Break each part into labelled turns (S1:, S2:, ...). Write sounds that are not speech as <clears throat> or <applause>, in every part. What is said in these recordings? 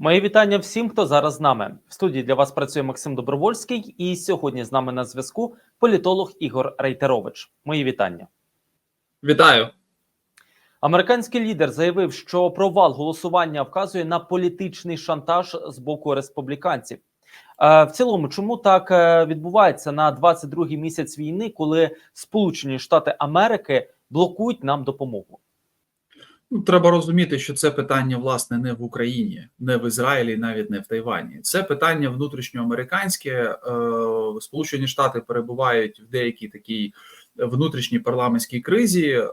S1: Мої вітання всім, хто зараз з нами. В студії для вас працює Максим Добровольський, і сьогодні з нами на зв'язку політолог Ігор Рейтерович. Мої вітання.
S2: Вітаю.
S1: Американський лідер заявив, що провал голосування вказує на політичний шантаж з боку республіканців. Е, В цілому, чому так е, відбувається на 22-й місяць війни, коли Сполучені Штати Америки блокують нам допомогу?
S2: Ну, треба розуміти, що це питання власне не в Україні, не в Ізраїлі, навіть не в Тайвані. Це питання внутрішньоамериканське. Е, Сполучені Штати перебувають в деякій такій внутрішній парламентській кризі. Е,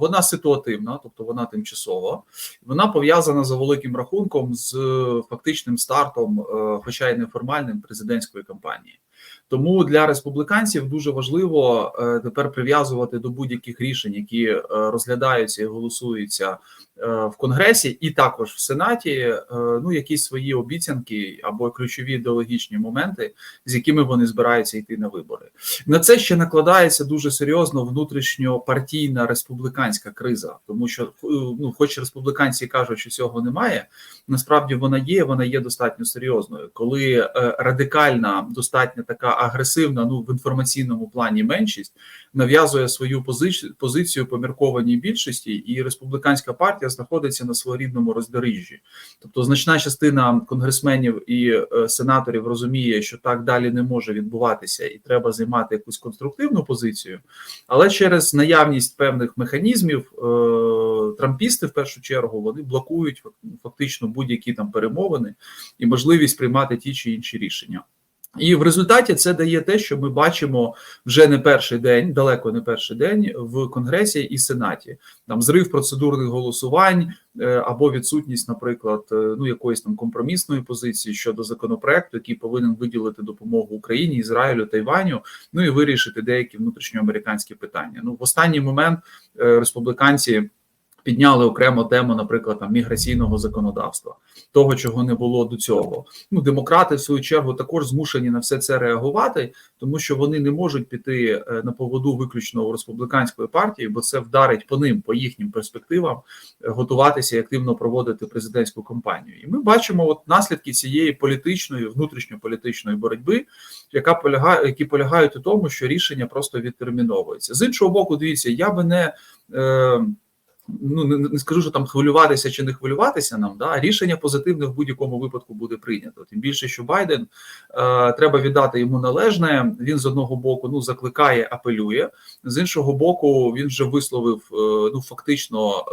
S2: Вона ситуативна, тобто вона тимчасова. Вона пов'язана за великим рахунком з фактичним стартом, е, хоча й неформальним президентської кампанії. Тому для республіканців дуже важливо е, тепер прив'язувати до будь-яких рішень, які е, розглядаються і голосуються в Конгресі, і також в Сенаті. е, Ну, якісь свої обіцянки або ключові ідеологічні моменти, з якими вони збираються йти на вибори. На це ще накладається дуже серйозно внутрішньопартійна республіканська криза, тому що е, ну, хоч республіканці кажуть, що цього немає, насправді вона є. Вона є достатньо серйозною, коли е, радикальна, достатньо така агресивна, ну в інформаційному плані меншість нав'язує свою позицію позицію поміркованій більшості, і республіканська партія знаходиться на своєрідному роздоріжжі. Тобто, значна частина конгресменів і е, сенаторів розуміє, що так далі не може відбуватися, і треба займати якусь конструктивну позицію. Але через наявність певних механізмів е, трампісти в першу чергу вони блокують фактично будь-які там перемовини і можливість приймати ті чи інші рішення. І в результаті це дає те, що ми бачимо вже не перший день, далеко не перший день в Конгресі і Сенаті. Там зрив процедурних голосувань е, або відсутність, наприклад, е, ну якоїсь там компромісної позиції щодо законопроекту, який повинен виділити допомогу Україні, Ізраїлю, Тайваню, ну і вирішити деякі внутрішньоамериканські питання. Ну в останній момент е, республіканці. Підняли окремо тему, наприклад, там міграційного законодавства, того чого не було до цього. Ну демократи в свою чергу також змушені на все це реагувати, тому що вони не можуть піти е, на поводу виключно у республіканської партії, бо це вдарить по ним, по їхнім перспективам, е, готуватися і активно проводити президентську кампанію. І ми бачимо от наслідки цієї політичної, внутрішньополітичної боротьби, яка полягає, які полягають у тому, що рішення просто відтерміновується. З іншого боку, дивіться, я би не. Е, ну не, не скажу, що там хвилюватися чи не хвилюватися нам. Да рішення позитивне в будь-якому випадку буде прийнято. Тим більше, що Байден е, треба віддати йому належне. Він з одного боку ну закликає, апелює, з іншого боку, він вже висловив е, ну фактично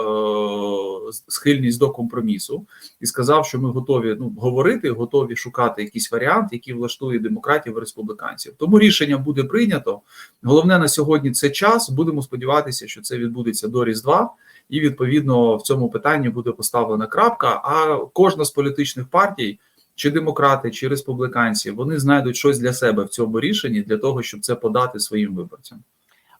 S2: е, схильність до компромісу і сказав, що ми готові ну говорити, готові шукати якийсь варіант, який влаштує демократів і республіканців. Тому рішення буде прийнято. Головне на сьогодні це час. Будемо сподіватися, що це відбудеться до різдва і відповідно в цьому питанні буде поставлена крапка. А кожна з політичних партій, чи демократи, чи республіканці, вони знайдуть щось для себе в цьому рішенні для того, щоб це подати своїм виборцям.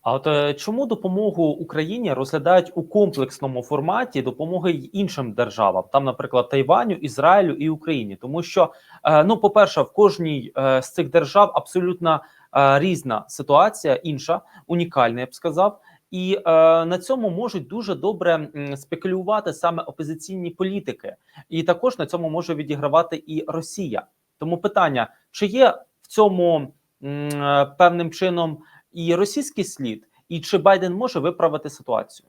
S1: А от е, чому допомогу Україні розглядають у комплексному форматі допомоги й іншим державам, там, наприклад, Тайваню, Ізраїлю і Україні, тому що е, ну, по-перше, в кожній е, з цих держав абсолютно різна ситуація, інша, унікальна, я б сказав. І е, на цьому можуть дуже добре спекулювати саме опозиційні політики, і також на цьому може відігравати і Росія. Тому питання: чи є в цьому е, певним чином і російський слід, і чи Байден може виправити ситуацію?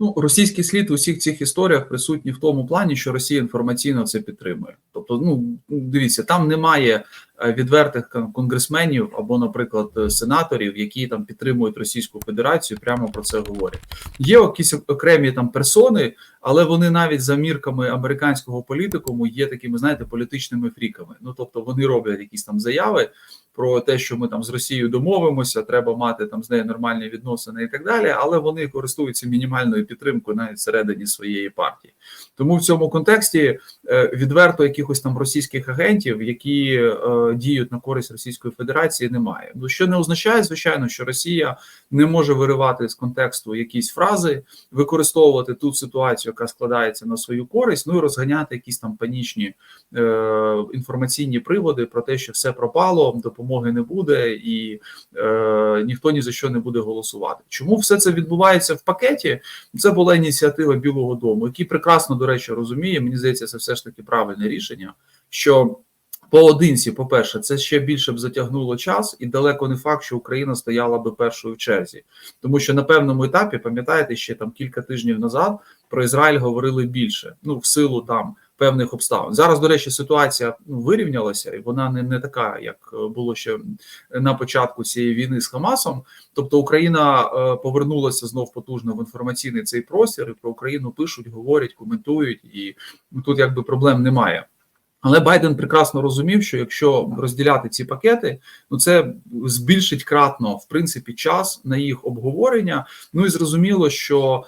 S2: Ну, російський слід у всіх цих історіях присутній в тому плані, що Росія інформаційно це підтримує. Тобто, ну дивіться, там немає відвертих конгресменів або, наприклад, е, сенаторів, які там підтримують Російську Федерацію, прямо про це говорять. Є якісь окремі там персони, але вони навіть за мірками американського політикуму є такими, знаєте, політичними фріками. Ну тобто вони роблять якісь там заяви про те, що ми там з Росією домовимося, треба мати там з нею нормальні відносини і так далі. Але вони користуються мінімальною підтримкою навіть всередині своєї партії. Тому в цьому контексті е, відверто якихось там російських агентів, які е, діють на користь Російської Федерації, немає. Ну що не означає, звичайно, що Росія не може виривати з контексту якісь фрази, використовувати ту ситуацію, яка складається на свою користь, ну і розганяти якісь там панічні е, інформаційні приводи про те, що все пропало, допомоги не буде, і е, ніхто ні за що не буде голосувати. Чому все це відбувається в пакеті? Це була ініціатива Білого Дому, який прекрасно до речі розуміє. Мені здається, це все ж таки правильне рішення. що поодинці, по-перше, це ще більше б затягнуло час, і далеко не факт, що Україна стояла би першою в черзі, тому що на певному етапі, пам'ятаєте, ще там кілька тижнів назад про Ізраїль говорили більше, ну в силу там певних обставин. Зараз, до речі, ситуація ну, вирівнялася, і вона не, не така, як е, було ще на початку цієї війни з Хамасом. Тобто Україна е, повернулася знов потужно в інформаційний цей простір, і про Україну пишуть, говорять, коментують, і ну, тут якби проблем немає. Але Байден прекрасно розумів, що якщо розділяти ці пакети, ну це збільшить кратно в принципі час на їх обговорення. Ну і зрозуміло, що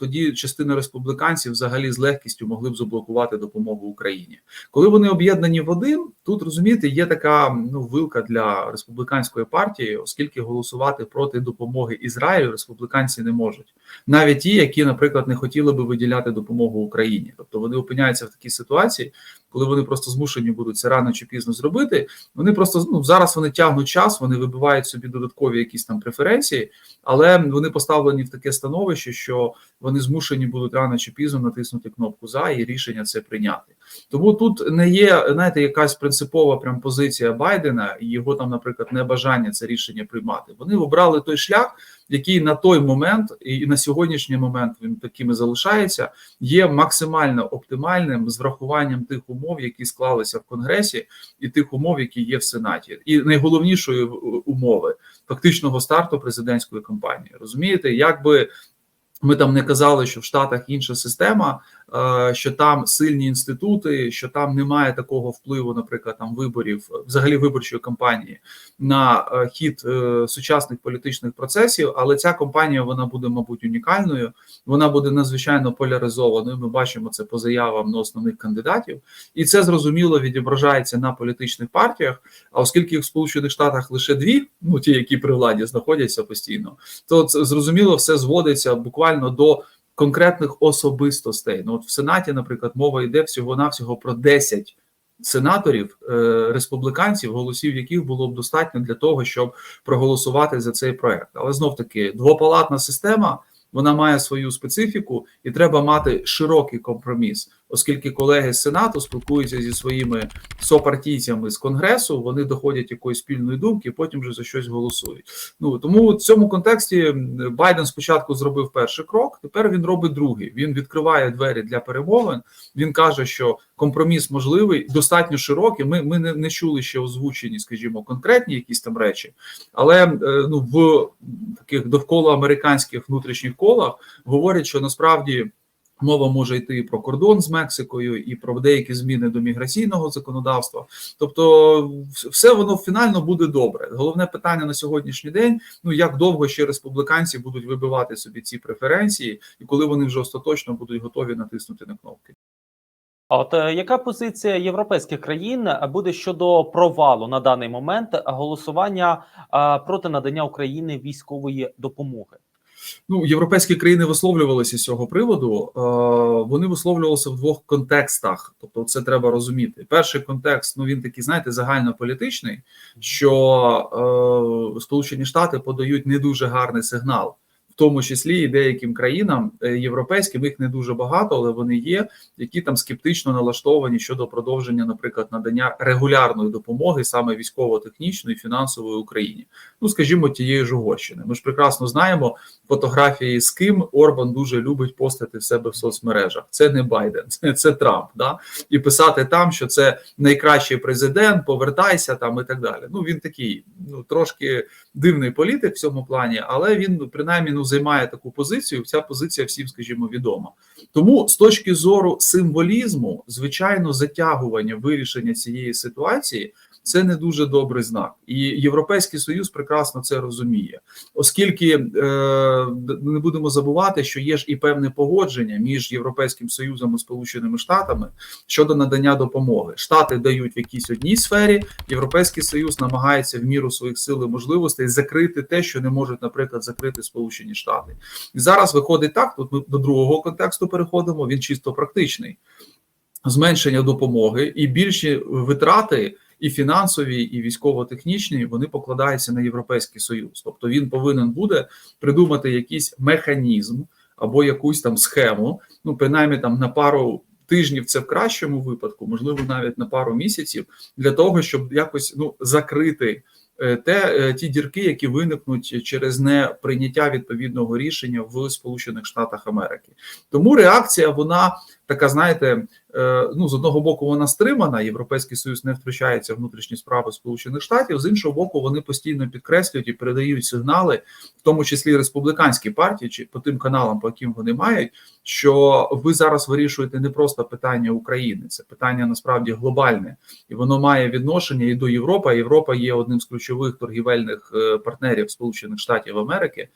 S2: тоді частина республіканців взагалі з легкістю могли б заблокувати допомогу Україні. Коли вони об'єднані в один, тут розумієте, є така ну вилка для республіканської партії, оскільки голосувати проти допомоги Ізраїлю республіканці не можуть, навіть ті, які, наприклад, не хотіли би виділяти допомогу Україні, тобто вони опиняються в такій ситуації, коли вони просто змушені будуть це рано чи пізно зробити. Вони просто ну зараз вони тягнуть час, вони вибивають собі додаткові якісь там преференції, але вони поставлені в таке становище, що вони змушені будуть рано чи пізно натиснути кнопку за і рішення це прийняти. Тому тут не є знаєте, якась принципова прям позиція Байдена і його там, наприклад, небажання це рішення приймати. Вони обрали той шлях, який на той момент і на сьогоднішній момент він такими залишається, є максимально оптимальним з врахуванням тих умов, які склалися в Конгресі, і тих умов, які є в Сенаті, і найголовнішої умови фактичного старту президентської кампанії. Розумієте, якби ми там не казали, що в Штатах інша система, що там сильні інститути, що там немає такого впливу, наприклад, там виборів, взагалі виборчої кампанії на хід е, сучасних політичних процесів. Але ця кампанія вона буде, мабуть, унікальною. Вона буде надзвичайно поляризованою. Ми бачимо це по заявам на основних кандидатів, і це зрозуміло відображається на політичних партіях. А оскільки в Сполучених Штатах лише дві, ну ті, які при владі знаходяться постійно, то це зрозуміло все зводиться буквально до конкретних особистостей. Ну от в Сенаті, наприклад, мова йде всього навсього про 10 сенаторів е, республіканців, голосів яких було б достатньо для того, щоб проголосувати за цей проект. Але знов таки двопалатна система. Вона має свою специфіку, і треба мати широкий компроміс, оскільки колеги з сенату спілкуються зі своїми сопартійцями з конгресу. Вони доходять якоїсь спільної думки, потім вже за щось голосують. Ну тому в цьому контексті Байден спочатку зробив перший крок. Тепер він робить другий. Він відкриває двері для перемовин. Він каже, що компроміс можливий, достатньо широкий. Ми ми не, не чули ще озвучені, скажімо, конкретні якісь там речі, але ну в таких довкола американських внутрішніх колах говорять, що насправді. Мова може йти і про кордон з Мексикою, і про деякі зміни до міграційного законодавства. Тобто, все воно фінально буде добре. Головне питання на сьогоднішній день: ну як довго ще республіканці будуть вибивати собі ці преференції, і коли вони вже остаточно будуть готові натиснути на кнопки.
S1: А от е, яка позиція європейських країн буде щодо провалу на даний момент голосування е, проти надання Україні військової допомоги?
S2: Ну, європейські країни висловлювалися з цього приводу. Е, вони висловлювалися в двох контекстах. Тобто, це треба розуміти. Перший контекст, ну він такий, знаєте, загальнополітичний, що е, Сполучені Штати подають не дуже гарний сигнал. Тому числі і деяким країнам е, європейським їх не дуже багато, але вони є, які там скептично налаштовані щодо продовження, наприклад, надання регулярної допомоги, саме військово-технічної фінансової Україні. Ну скажімо, тієї ж Угорщини. Ми ж прекрасно знаємо фотографії з ким Орбан дуже любить постати в себе в соцмережах. Це не Байден, це, <laughs> це Трамп. Да? І писати там, що це найкращий президент, повертайся там і так далі. Ну він такий, ну трошки дивний політик в цьому плані, але він принаймні ну займає таку позицію. Ця позиція всім, скажімо, відома. Тому з точки зору символізму, звичайно, затягування вирішення цієї ситуації. Це не дуже добрий знак, і Європейський Союз прекрасно це розуміє, оскільки е, не будемо забувати, що є ж і певне погодження між Європейським Союзом і Сполученими Штатами щодо надання допомоги. Штати дають в якійсь одній сфері. Європейський Союз намагається в міру своїх сил і можливостей закрити те, що не можуть, наприклад, закрити Сполучені Штати. І зараз виходить так. Тут ми до другого контексту переходимо. Він чисто практичний зменшення допомоги і більші витрати і фінансові, і військово-технічні вони покладаються на європейський союз. Тобто він повинен буде придумати якийсь механізм або якусь там схему, ну принаймні там на пару тижнів це в кращому випадку, можливо, навіть на пару місяців, для того, щоб якось ну закрити е, те е, ті дірки, які виникнуть через неприйняття відповідного рішення в Сполучених Штатах Америки. Тому реакція вона така, знаєте, е, ну з одного боку вона стримана. Європейський союз не втручається в внутрішні справи Сполучених Штатів. З іншого боку, вони постійно підкреслюють і передають сигнали, в тому числі республіканській партії, чи по тим каналам, по яким вони мають, що ви зараз вирішуєте не просто питання України, це питання насправді глобальне, і воно має відношення і до Європи. Європа є одним з ключових торгівельних е, партнерів Сполучених Штатів Америки.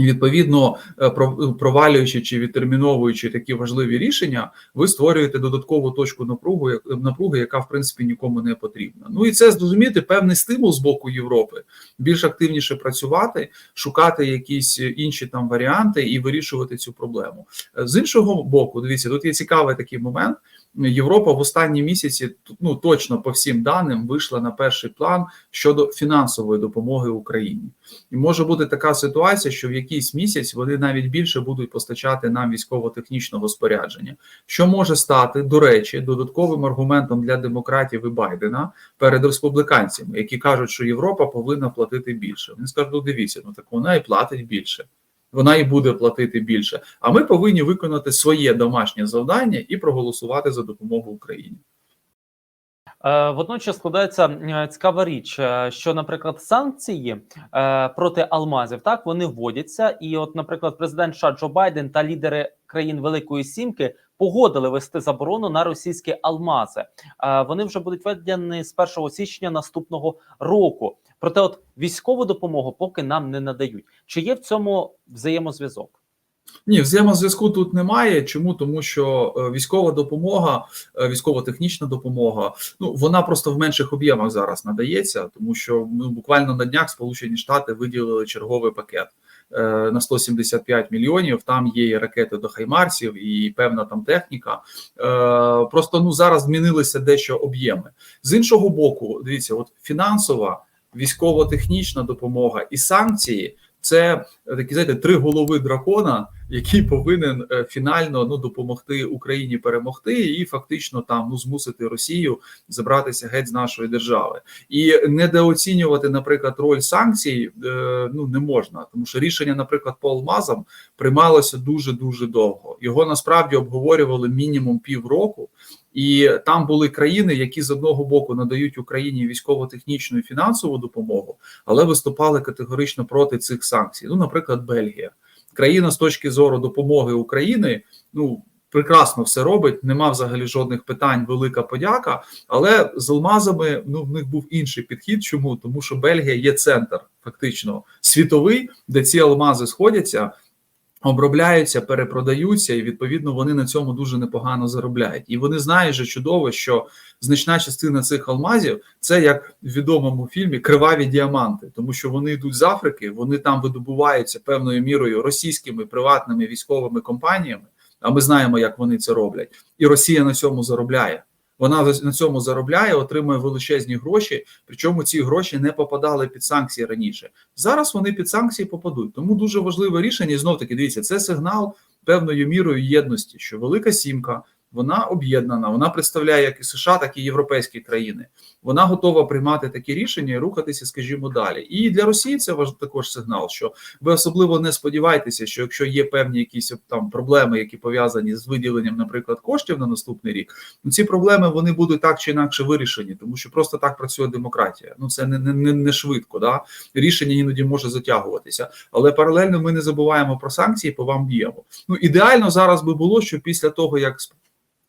S2: І відповідно е, про- провалюючи чи відтерміновуючи такі важливі рішення, ви створюєте додаткову точку напругу, як- напруги, яка в принципі нікому не потрібна. Ну і це зрозуміти певний стимул з боку Європи більш активніше працювати, шукати якісь інші там варіанти і вирішувати цю проблему. Е, З іншого боку, дивіться, тут є цікавий такий момент. Європа в останні місяці ну точно по всім даним вийшла на перший план щодо фінансової допомоги Україні. І може бути така ситуація, що в якийсь місяць вони навіть більше будуть постачати нам військово-технічного спорядження, що може стати, до речі, додатковим аргументом для демократів і Байдена перед республіканцями, які кажуть, що Європа повинна платити більше. Вони скажуть, ну дивіться, ну так вона і платить більше. Вона і буде платити більше. А ми повинні виконати своє домашнє завдання і проголосувати за допомогу Україні.
S1: Е, Водночас складається е, цікава річ, е, що, наприклад, санкції проти алмазів так вони вводяться, і, от, наприклад, президент США Джо Байден та лідери країн Великої Сімки погодили вести заборону на російські алмази. Вони вже будуть введені з 1 січня наступного року. Проте, от військову допомогу поки нам не надають. Чи є в цьому взаємозв'язок?
S2: Ні, взаємозв'язку тут немає. Чому? Тому що е, військова допомога, е, військово-технічна допомога, ну вона просто в менших об'ємах зараз надається, тому що ну, буквально на днях Сполучені Штати виділили черговий пакет е, на 175 мільйонів. Там є і ракети до Хаймарсів, і певна там техніка. Е, Просто ну зараз змінилися дещо об'єми. З іншого боку, дивіться, от фінансова, військово-технічна допомога і санкції. Це такі знаєте, три голови дракона, який повинен е, фінально ну допомогти Україні перемогти і фактично там ну змусити Росію забратися геть з нашої держави, і недооцінювати, наприклад, роль санкцій е, ну не можна, тому що рішення, наприклад, по алмазам приймалося дуже дуже довго. Його насправді обговорювали мінімум півроку. І там були країни, які з одного боку надають Україні військово-технічну і фінансову допомогу, але виступали категорично проти цих санкцій. Ну, наприклад, Бельгія, країна з точки зору допомоги України, ну прекрасно все робить. Нема взагалі жодних питань. Велика подяка. Але з алмазами ну в них був інший підхід. Чому тому, що Бельгія є центр, фактично світовий, де ці алмази сходяться. Обробляються, перепродаються, і відповідно вони на цьому дуже непогано заробляють. І вони знають же чудово, що значна частина цих алмазів це як в відомому фільмі Криваві діаманти, тому що вони йдуть з Африки, вони там видобуваються певною мірою російськими приватними військовими компаніями. А ми знаємо, як вони це роблять, і Росія на цьому заробляє. Вона на цьому заробляє, отримує величезні гроші. Причому ці гроші не попадали під санкції раніше. Зараз вони під санкції попадуть. Тому дуже важливе рішення. І знов таки дивіться, це сигнал певною мірою єдності, що велика сімка. Вона об'єднана, вона представляє як і США, так і європейські країни. Вона готова приймати такі рішення і рухатися, скажімо, далі. І для Росії це важ також сигнал, що ви особливо не сподівайтеся, що якщо є певні якісь там проблеми, які пов'язані з виділенням, наприклад, коштів на наступний рік, ну ці проблеми вони будуть так чи інакше вирішені, тому що просто так працює демократія. Ну це не не, не швидко. Да рішення іноді може затягуватися, але паралельно ми не забуваємо про санкції по вам б'ємо. Ну ідеально зараз би було, що після того як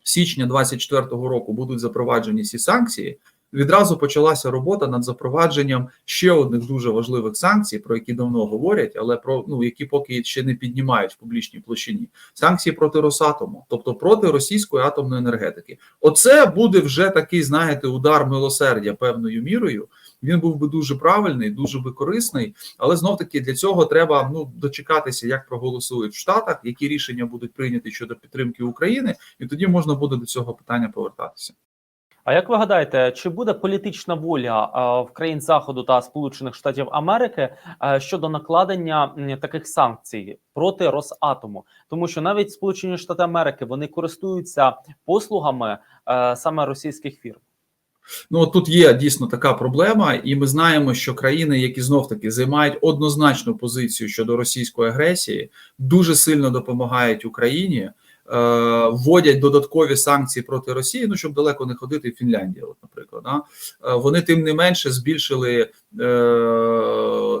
S2: січня 24-го року будуть запроваджені ці санкції. Відразу почалася робота над запровадженням ще одних дуже важливих санкцій, про які давно говорять, але про ну які поки ще не піднімають в публічній площині. Санкції проти Росатому, тобто проти російської атомної енергетики. Оце буде вже такий, знаєте, удар милосердя певною мірою. Він був би дуже правильний, дуже би корисний, але знов таки для цього треба ну дочекатися, як проголосують в Штатах, які рішення будуть прийняті щодо підтримки України, і тоді можна буде до цього питання повертатися.
S1: А як ви гадаєте, чи буде політична воля в країн Заходу та Сполучених Штатів Америки щодо накладення таких санкцій проти Росатому? Тому що навіть Сполучені Штати Америки вони користуються послугами е, саме російських фірм.
S2: Ну тут є дійсно така проблема, і ми знаємо, що країни, які знов таки займають однозначну позицію щодо російської агресії, дуже сильно допомагають Україні, вводять додаткові санкції проти Росії. Ну щоб далеко не ходити, Фінляндія, от, наприклад, да? Е, вони тим не менше збільшили е,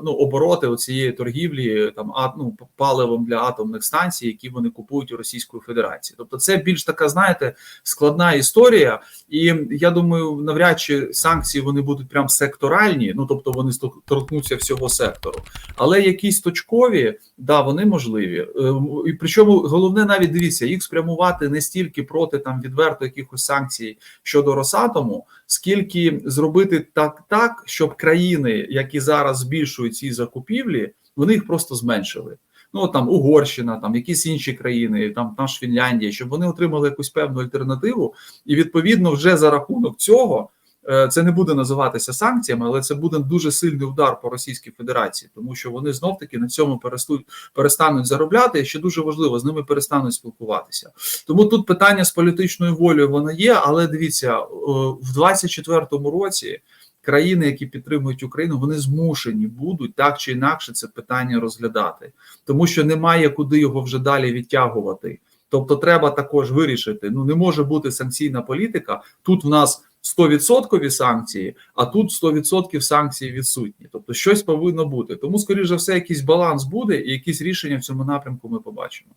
S2: ну, обороти цієї торгівлі там ну, паливом для атомних станцій, які вони купують у Російської Федерації. Тобто, це більш така, знаєте, складна історія. І я думаю, навряд чи санкції вони будуть прям секторальні, ну тобто вони торкнуться всього сектору, але якісь точкові, да, вони можливі. Е, І причому головне навіть дивіться, їх спрямувати не стільки проти там відверто якихось санкцій щодо Росатому, скільки зробити так, так, щоб країни, які зараз збільшують ці закупівлі, вони їх просто зменшили. Ну там Угорщина, там якісь інші країни, там та ж Фінляндія, щоб вони отримали якусь певну альтернативу, і відповідно вже за рахунок цього е, це не буде називатися санкціями, але це буде дуже сильний удар по Російській Федерації, тому що вони знов таки на цьому перестануть заробляти. І ще дуже важливо, з ними перестануть спілкуватися. Тому тут питання з політичною волею воно є, але дивіться, в 24-му році. Країни, які підтримують Україну, вони змушені будуть так чи інакше це питання розглядати, тому що немає куди його вже далі відтягувати. Тобто, треба також вирішити. Ну не може бути санкційна політика. Тут в нас 100% санкції, а тут 100% санкції відсутні. Тобто, щось повинно бути. Тому, скоріш за все, якийсь баланс буде, і якісь рішення в цьому напрямку ми побачимо.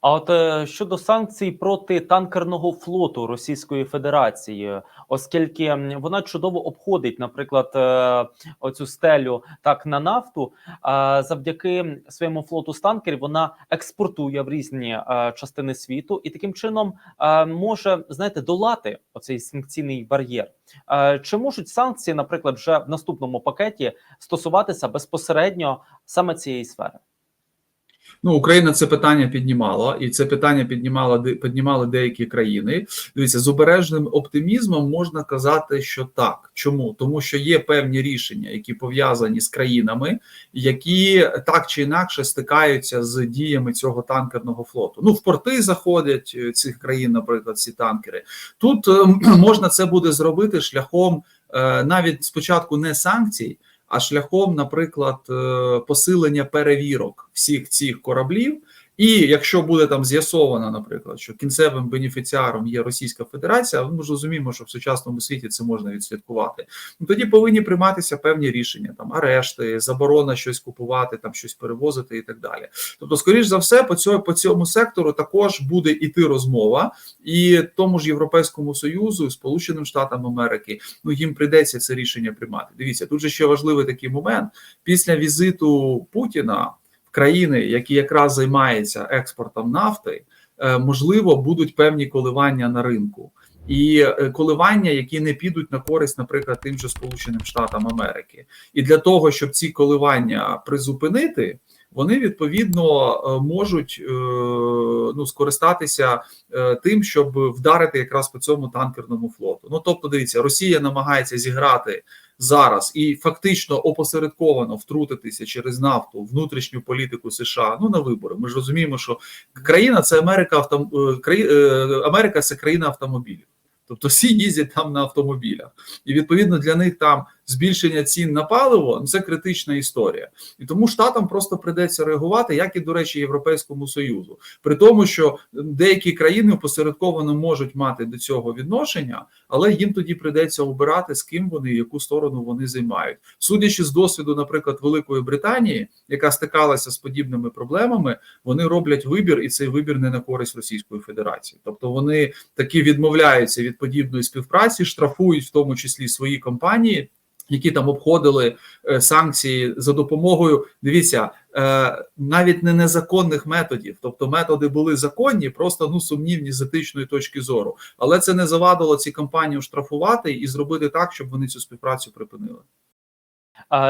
S1: А от е, щодо санкцій проти танкерного флоту Російської Федерації, оскільки вона чудово обходить, наприклад, е, оцю стелю так на нафту, завдяки своєму флоту з танкерів вона експортує в різні е, частини світу і таким чином може знаєте долати оцей санкційний бар'єр. Чи можуть санкції, наприклад, вже в наступному пакеті стосуватися безпосередньо саме цієї сфери?
S2: Ну, Україна це питання піднімала, і це питання піднімала піднімали деякі країни. Дивіться, з обережним оптимізмом можна казати, що так. Чому? Тому що є певні рішення, які пов'язані з країнами, які так чи інакше стикаються з діями цього танкерного флоту. Ну, в порти заходять е, цих країн, наприклад, ці танкери. Тут е, <clears throat> можна це буде зробити шляхом е, навіть спочатку не санкцій а шляхом, наприклад, е, посилення перевірок всіх цих кораблів. І якщо буде там з'ясовано, наприклад, що кінцевим бенефіціаром є Російська Федерація, ми ж розуміємо, що в сучасному світі це можна відслідкувати. Ну тоді повинні прийматися певні рішення: там арешти, заборона щось купувати, там щось перевозити і так далі. Тобто, скоріш за все, по цьому по цьому сектору також буде іти розмова, і тому ж Європейському Союзу, Сполученим Штатам Америки, ну їм прийдеться це рішення приймати. Дивіться, тут же ще важливий такий момент після візиту Путіна країни, які якраз займаються експортом нафти, е, можливо, будуть певні коливання на ринку. І е, коливання, які не підуть на користь, наприклад, тим же Сполученим Штатам Америки, і для того, щоб ці коливання призупинити, вони відповідно е, можуть ну скористатися тим, щоб вдарити якраз по цьому танкерному флоту. Ну тобто, дивіться, Росія намагається зіграти зараз і фактично опосередковано втрутитися через нафту внутрішню політику США. Ну на вибори. Ми ж розуміємо, що країна це Америка автом... е, е, Америка це країна автомобілів. Тобто всі їздять там на автомобілях, і відповідно для них там збільшення цін на паливо ну, це критична історія, і тому штатам просто придеться реагувати, як і до речі, європейському союзу, при тому, що деякі країни опосередковано можуть мати до цього відношення, але їм тоді придеться обирати з ким вони яку сторону вони займають, судячи з досвіду, наприклад, Великої Британії, яка стикалася з подібними проблемами, вони роблять вибір, і цей вибір не на користь Російської Федерації, тобто вони таки відмовляються від подібної співпраці, штрафують в тому числі свої компанії. Які там обходили е, санкції за допомогою, дивіться, е, навіть не незаконних методів, тобто методи були законні, просто ну сумнівні з етичної точки зору, але це не завадило ці компанії штрафувати і зробити так, щоб вони цю співпрацю припинили.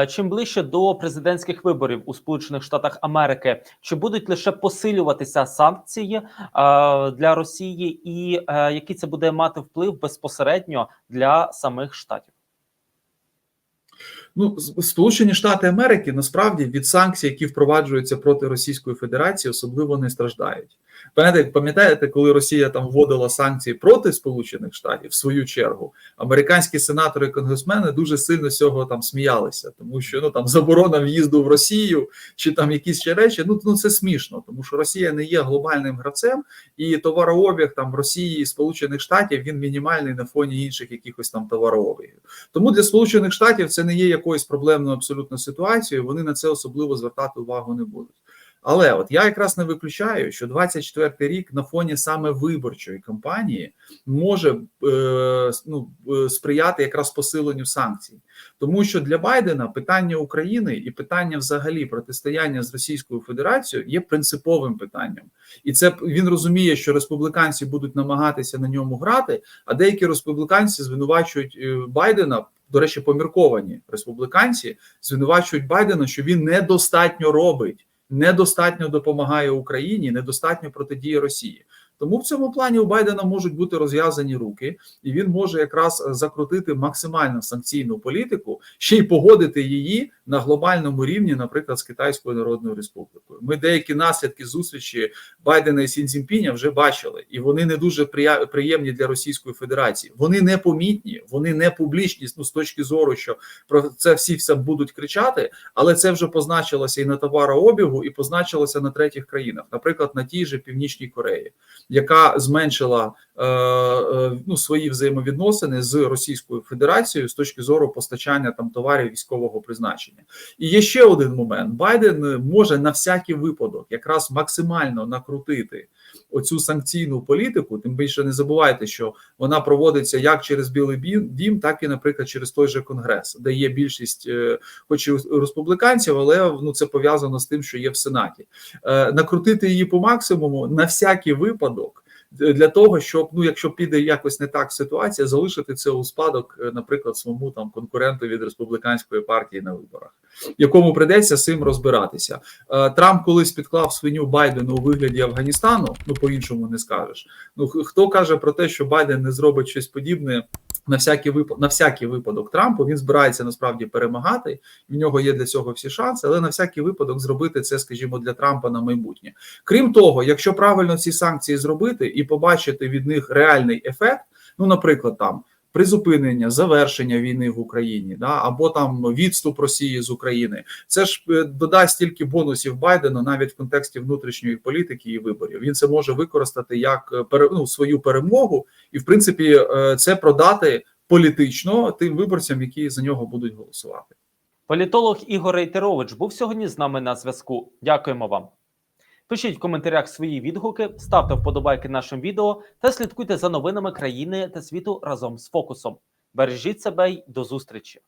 S1: Чим ближче до президентських виборів у Сполучених Штатах Америки, чи будуть лише посилюватися санкції для Росії, і е, який це буде мати вплив безпосередньо для самих штатів?
S2: Ну, Сполучені Штати Америки насправді від санкцій, які впроваджуються проти Російської Федерації, особливо не страждають. Пам'ятаєте, пам'ятаєте, коли Росія там вводила санкції проти Сполучених Штатів, в свою чергу, американські сенатори і конгресмени дуже сильно з цього там сміялися, тому що ну там заборона в'їзду в Росію чи там якісь ще речі. Ну, ну це смішно, тому що Росія не є глобальним гравцем, і товарообіг там Росії і Сполучених Штатів він мінімальний на фоні інших якихось там товарообігів. Тому для Сполучених Штатів це не є якоюсь проблемною абсолютно ситуацією. Вони на це особливо звертати увагу не будуть. Але от я якраз не виключаю, що 24-й рік на фоні саме виборчої кампанії може е, ну, е, сприяти якраз посиленню санкцій, тому що для Байдена питання України і питання взагалі протистояння з Російською Федерацією є принциповим питанням, і це він розуміє, що республіканці будуть намагатися на ньому грати, а деякі республіканці звинувачують е, Байдена. До речі, помірковані республіканці звинувачують Байдена, що він недостатньо робить, недостатньо допомагає Україні, недостатньо протидіє Росії. Тому в цьому плані у Байдена можуть бути розв'язані руки, і він може якраз закрутити максимально санкційну політику, ще й погодити її на глобальному рівні, наприклад, з Китайською Народною Республікою. Ми деякі наслідки зустрічі Байдена і Сінцзінпіня вже бачили, і вони не дуже приємні для Російської Федерації. Вони не помітні, вони не публічні ну, з точки зору, що про це всі все будуть кричати, але це вже позначилося і на товарообігу, і позначилося на третіх країнах, наприклад, на тій же Північній Кореї, яка зменшила е, е, ну, свої взаємовідносини з Російською Федерацією з точки зору постачання там товарів військового призначення. І є ще один момент: Байден може на всякий випадок якраз максимально накрутити оцю санкційну політику. Тим більше не забувайте, що вона проводиться як через Білий Бі- дім, так і, наприклад, через той же Конгрес, де є більшість, е, хоч і республіканців, але ну це пов'язано з тим, що є в Сенаті. Е, Накрутити її по максимуму на всякий випадок. Для того щоб ну, якщо піде якось не так ситуація, залишити це у спадок, е, наприклад, своєму там конкуренту від республіканської партії на виборах, якому придеться з цим розбиратися. Е, Трамп колись підклав свиню Байдену у вигляді Афганістану. Ну по іншому не скажеш. Ну хто каже про те, що Байден не зробить щось подібне на всякий випадок, на всякий випадок Трампу. Він збирається насправді перемагати. В нього є для цього всі шанси, але на всякий випадок зробити це, скажімо, для Трампа на майбутнє. Крім того, якщо правильно ці санкції зробити і побачити від них реальний ефект, ну, наприклад, там. Призупинення, завершення війни в Україні, да або там відступ Росії з України, це ж е, додасть стільки бонусів Байдену навіть в контексті внутрішньої політики і виборів. Він це може використати як е, ну, свою перемогу, і в принципі е, це продати політично тим виборцям, які за нього будуть голосувати.
S1: Політолог Ігор Рейтерович був сьогодні з нами на зв'язку. Дякуємо вам. Пишіть в коментарях свої відгуки, ставте вподобайки нашим відео та слідкуйте за новинами країни та світу разом з фокусом. Бережіть себе й до зустрічі!